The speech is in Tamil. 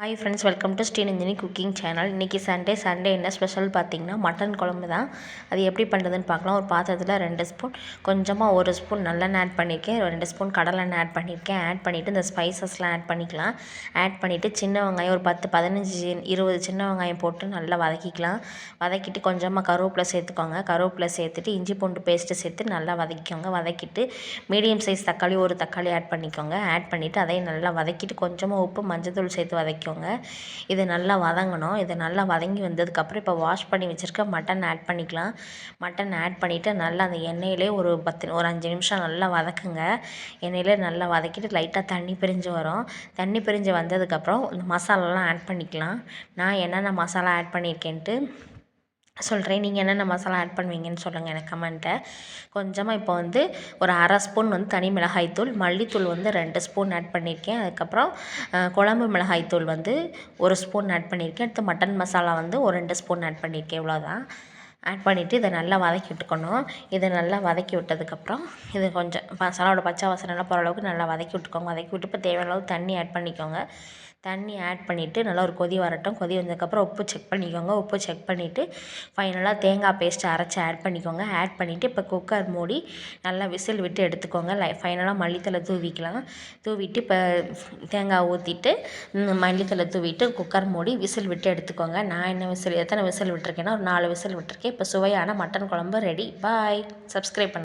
Hi friends welcome to Srinandhini cooking channel இன்றைக்கி சண்டே சண்டே என்ன ஸ்பெஷல் பார்த்தீங்கன்னா மட்டன் குழம்பு தான். அது எப்படி பண்ணுறதுன்னு பார்க்கலாம். ஒரு பாத்திரத்தில் ரெண்டு ஸ்பூன் கொஞ்சமாக ஒரு ஸ்பூன் நல்லெண்ணெய் ஆட் பண்ணியிருக்கேன். ரெண்டு ஸ்பூன் கடலெண்ணெய் ஆட் பண்ணியிருக்கேன். ஆட் பண்ணிவிட்டு இந்த ஸ்பைசஸ்லாம் ஆட் பண்ணிக்கலாம். ஆட் பண்ணிவிட்டு சின்ன வெங்காயம் ஒரு பத்து பதினஞ்சு இருபது சின்ன வெங்காயம் போட்டு நல்லா வதக்கிக்கலாம். வதக்கிட்டு கொஞ்சமாக கருவேப்பிலை சேர்த்துக்கோங்க. கருவேப்பிலை சேர்த்துட்டு இஞ்சி பூண்டு பேஸ்ட்டு சேர்த்து நல்லா வதக்கிக்கோங்க. வதக்கிட்டு மீடியம் சைஸ் தக்காளி ஒரு தக்காளி ஆட் பண்ணிக்கோங்க. ஆட் பண்ணிவிட்டு அதையும் நல்லா வதக்கிட்டு கொஞ்சமாக உப்பு மஞ்சள் தூள் சேர்த்து வதக்கி வச்சுக்கோங்க. இதை நல்லா வதங்கணும். இதை நல்லா வதங்கி வந்ததுக்கப்புறம் இப்போ வாஷ் பண்ணி வச்சுருக்க மட்டன் ஆட் பண்ணிக்கலாம். மட்டன் ஆட் பண்ணிவிட்டு நல்லா அந்த எண்ணெயிலே ஒரு பத்து ஒரு அஞ்சு நிமிஷம் நல்லா வதக்குங்க. எண்ணெயிலே நல்லா வதக்கிட்டு லைட்டாக தண்ணி பிரிஞ்சு வரும். தண்ணி பிரிஞ்சு வந்ததுக்கப்புறம் இந்த மசாலாலாம் ஆட் பண்ணிக்கலாம். நான் என்னென்ன மசாலா ஆட் பண்ணியிருக்கேன்ட்டு சொல்கிறேன் நீங்கள் என்னென்ன மசாலா ஆட் பண்ணுவீங்கன்னு சொல்லுங்கள் எனக்கு கமெண்ட்டை கொஞ்சமாக இப்போ வந்து ஒரு அரை ஸ்பூன் வந்து தனி மிளகாய்த்தூள் மல்லித்தூள் வந்து ரெண்டு ஸ்பூன் ஆட் பண்ணியிருக்கேன். அதுக்கப்புறம் குழம்பு மிளகாய்த்தூள் வந்து ஒரு ஸ்பூன் ஆட் பண்ணியிருக்கேன். அடுத்து மட்டன் மசாலா வந்து ஒரு ரெண்டு ஸ்பூன் ஆட் பண்ணியிருக்கேன். இவ்வளோதான் ஆட் பண்ணிவிட்டு இதை நல்லா வதக்கி விட்டுக்கணும். இதை நல்லா வதக்கி விட்டதுக்கப்புறம் இது கொஞ்சம் மசாலாவோட பச்சை வாசனை போகிற அளவுக்கு நல்லா வதக்கி விட்டுக்கோங்க. வதக்கி விட்டு இப்போ தேவையான அளவு தண்ணி ஆட் பண்ணிக்கோங்க. தண்ணி ஆட் பண்ணிவிட்டு நல்லா ஒரு கொதி வரட்டும். கொதி வந்ததுக்கப்புறம் உப்பு செக் பண்ணிக்கோங்க. உப்பு செக் பண்ணிவிட்டு ஃபைனலாக தேங்காய் பேஸ்ட்டு அரைச்சி ஆட் பண்ணிக்கோங்க. ஆட் பண்ணிவிட்டு இப்போ குக்கர் மூடி நல்லா விசில் விட்டு எடுத்துக்கோங்க. லை ஃபைனலாக மல்லித்தலை தூவிக்கலாம். தூவிட்டு இப்போ தேங்காய் ஊற்றிட்டு மல்லித்தலை தூவிட்டு குக்கர் மூடி விசில் விட்டு எடுத்துக்கோங்க. நான் என்ன விசில் எத்தனை விசில் விட்டுருக்கேன்னா ஒரு நாலு விசில் விட்டுருக்கேன். இப்போ சுவையான மட்டன் குழம்பு ரெடி பாய் சப்ஸ்கிரைப் பண்ணு.